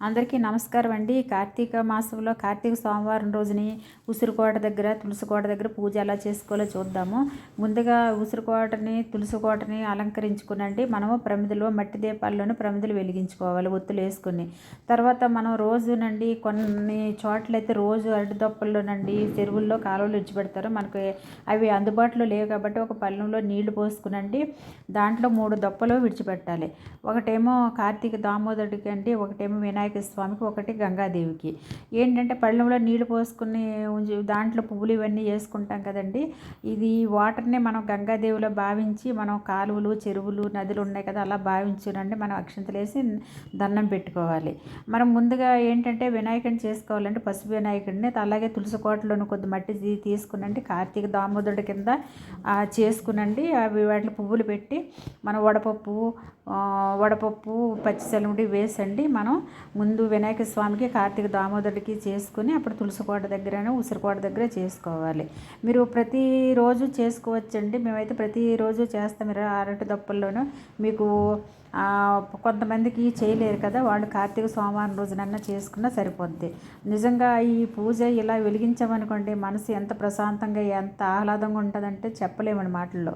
అందరికీ నమస్కారం అండి. కార్తీక మాసంలో కార్తీక సోమవారం రోజుని ఉసిరికోట దగ్గర తులసికోట దగ్గర పూజ ఎలా చేసుకోవాలో చూద్దాము. ముందుగా ఉసిరికోటని తులసికోటని అలంకరించుకునండి. మనము ప్రమిదలో మట్టి దీపాల్లోని ప్రమిదలు వెలిగించుకోవాలి ఒత్తులు వేసుకుని. తర్వాత మనం రోజునండి కొన్ని చోట్లయితే రోజు అరటి దొప్పల్లోనండి చెరువుల్లో కాలువలు విడిచిపెడతారు. మనకి అవి అందుబాటులో లేవు కాబట్టి ఒక పళ్ళెంలో నీళ్ళు పోసుకునండి. దాంట్లో మూడు దొప్పలు విడిచిపెట్టాలి. ఒకటేమో కార్తీక దామోదరుడికి అండి ఒకటేమో వినాయక వినాయక స్వామికి ఒకటి గంగాదేవికి. ఏంటంటే పళ్ళెంలో నీళ్ళు పోసుకుని దాంట్లో పువ్వులు ఇవన్నీ వేసుకుంటాం కదండి. ఇది వాటర్ని మనం గంగాదేవిలో భావించి మనం కాలువలు చెరువులు నదులు ఉన్నాయి కదా అలా భావించునండి. మనం అక్షంతలు వేసి దండం పెట్టుకోవాలి. మనం ముందుగా ఏంటంటే వినాయకుడిని చేసుకోవాలంటే పసుపు వినాయకుడిని అలాగే తులసి కోటలోని కొద్ది మట్టి తీసుకునండి. కార్తీక దామోదరుడి కింద చేసుకునండి. అవి వాటిలో పువ్వులు పెట్టి మనం వడపప్పు వడపప్పు పచ్చిసెలముడి వేసండి. మనం ముందు వినాయక స్వామికి కార్తీక దామోదరుడికి చేసుకుని అప్పుడు తులసికోట దగ్గర ఉసిరికోట దగ్గర చేసుకోవాలి. మీరు ప్రతిరోజు చేసుకోవచ్చండి. మేమైతే ప్రతిరోజు చేస్తాం. మీరు అరటి దప్పల్లోనూ మీకు కొంతమందికి చేయలేరు కదా. వాళ్ళు కార్తీక సోమవారం రోజునన్నా చేసుకున్నా సరిపోద్ది. నిజంగా ఈ పూజ ఇలా వెలిగించామనుకోండి మనసు ఎంత ప్రశాంతంగా ఎంత ఆహ్లాదంగా ఉంటుందంటే చెప్పలేమని మాటల్లో.